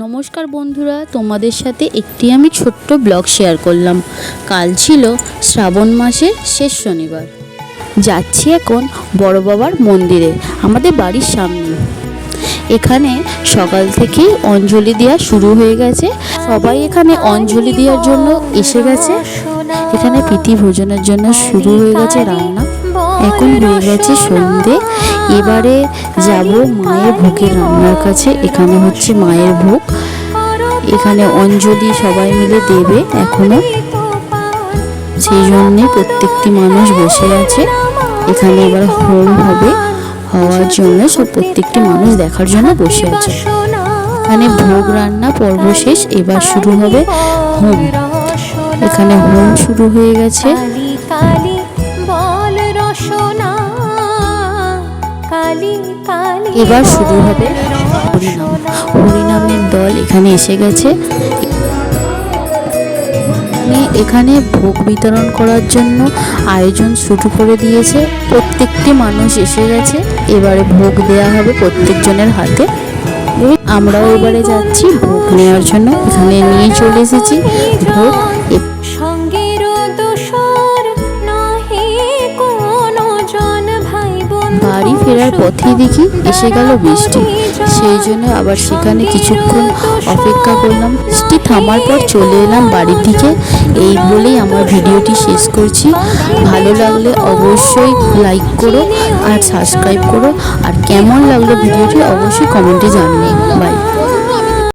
নমস্কার বন্ধুরা, তোমাদের সাথে একটি আমি ছোট্ট ব্লগ শেয়ার করলাম। কাল ছিল শ্রাবণ মাসের শেষ শনিবার। যাচ্ছি এখন বড় বাবার মন্দিরে, আমাদের বাড়ির সামনে। এখানে সকাল থেকেই অঞ্জলি দেওয়া শুরু হয়ে গেছে। সবাই এখানে অঞ্জলি দেওয়ার জন্য এসে গেছে। এখানে প্রীতি ভোজনের জন্য শুরু হয়ে গেছে রান্না। এখন হয়ে গেছে সন্ধে। এবারে যাব মায়ের ভোগের রান্নার কাছে। এখানে হচ্ছে মায়ের ভোগ। এখানে অঞ্জলি সবাই মিলে দেবে এখনও। সেই জন্যে প্রত্যেকটি মানুষ বসে আছে। এখানে এবার হোম হবে। হওয়ার জন্য সব প্রত্যেকটি মানুষ দেখার জন্য বসে আছে। এখানে ভোগ রান্না পর্ব শেষ। এবার শুরু হবে হোম। এখানে হোম শুরু হয়ে গেছে। এবার শুরু হবে হরিনাম হরিনামের দল এখানে এসে গেছে। এখানে এখানে ভোগ বিতরণ করার জন্য আয়োজন শুরু করে দিয়েছে। প্রত্যেকটি মানুষ এসে গেছে। এবারে ভোগ দেয়া হবে প্রত্যেকজনের হাতে। আমরাও এবারে যাচ্ছি ভোগ নেওয়ার জন্য এখানে নিয়ে চলে এসেছি। ভোগ ফেরার পথেই দেখি এসে গেল বৃষ্টি। সেই জন্য আবার সেখানে কিছুক্ষণ অপেক্ষা করলাম। বৃষ্টি থামার পর চলে এলাম বাড়ির দিকে। এই বলেই আমার ভিডিওটি শেষ করছি। ভালো লাগলে অবশ্যই লাইক করো আর সাবস্ক্রাইব করো। আর কেমন লাগল ভিডিওটি অবশ্যই কমেন্টে জানিয়ে বাই